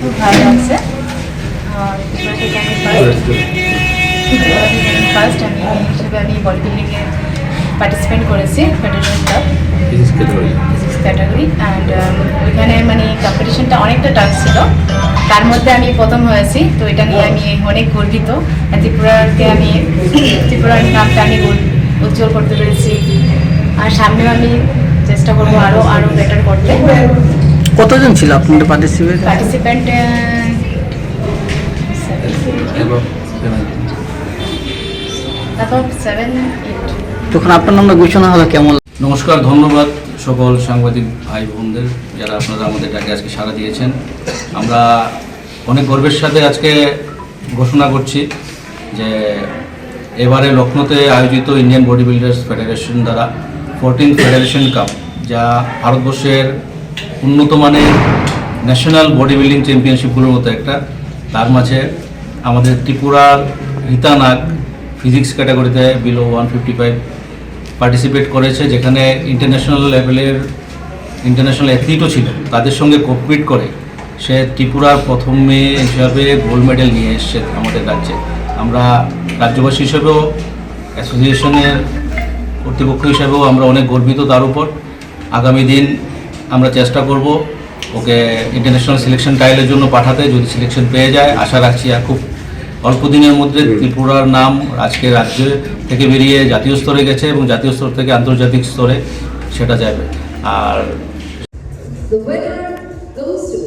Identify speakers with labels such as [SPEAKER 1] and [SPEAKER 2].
[SPEAKER 1] খুব ভালো লাগছে ফার্স্ট ফার্স্ট আমি হিসেবে আমি বডি বিল্ডিংয়ে পার্টিসিপেট করেছি federation cup physique category and ওইখানে মানে কম্পিটিশনটা অনেকটা টাফ ছিল। তার মধ্যে আমি প্রথম হয়েছি তো এটা নিয়ে আমি অনেক গর্বিত। আর ত্রিপুরাকে আমি ত্রিপুরার নামটা আমি উজ্জ্বল করতে পেরেছি। আর সামনেও আমি চেষ্টা করব আরও আরও বেটার করতে।
[SPEAKER 2] কতজন ছিল আপনাদের পার্টিসিপেট
[SPEAKER 1] পার্টিসিপেন্ট এইট
[SPEAKER 2] যখন আপনার নামটা ঘোষণা হলো কেমন?
[SPEAKER 3] নমস্কার ধন্যবাদ সকল সাংবাদিক ভাই বোনদের যারা আপনারা আমাদের ডাকে আজকে সাড়া দিয়েছেন। আমরা অনেক গর্বের সাথে আজকে ঘোষণা করছি যে এবারে লখনৌতে আয়োজিত ইন্ডিয়ান বডি বিল্ডার্স ফেডারেশন দ্বারা ফোরটিন ফেডারেশন কাপ যা ভারতবর্ষের উন্নত মানের ন্যাশনাল বডি বিল্ডিং চ্যাম্পিয়নশিপগুলোর মতো একটা। তার মাঝে আমাদের ত্রিপুরার রীতা নাগ ফিজিক্স ক্যাটাগরিতে below one fifty five participate করেছে, যেখানে ইন্টারন্যাশনাল লেভেলের ইন্টারন্যাশনাল অ্যাথলিটও ছিল। তাদের সঙ্গে কম্পিট করে সে ত্রিপুরার প্রথম মেয়ে হিসাবে গোল্ড মেডেল নিয়ে এসছে আমাদের রাজ্যে। আমরা রাজ্যবাসী হিসেবেও অ্যাসোসিয়েশনের কর্তৃপক্ষ হিসাবেও আমরা অনেক গর্বিত তার উপর। আগামী দিন আমরা চেষ্টা করব ওকে ইন্টারন্যাশনাল সিলেকশন ট্রায়ালের জন্য পাঠাতে যদি সিলেকশন পেয়ে যায়। আশা রাখছি আর খুব অল্প দিনের মধ্যে ত্রিপুরার নাম আজকে রাজ্য থেকে বেরিয়ে জাতীয় স্তরে গেছে এবং জাতীয় স্তর থেকে আন্তর্জাতিক স্তরে সেটা যাবে। আর
[SPEAKER 4] The winner goes to.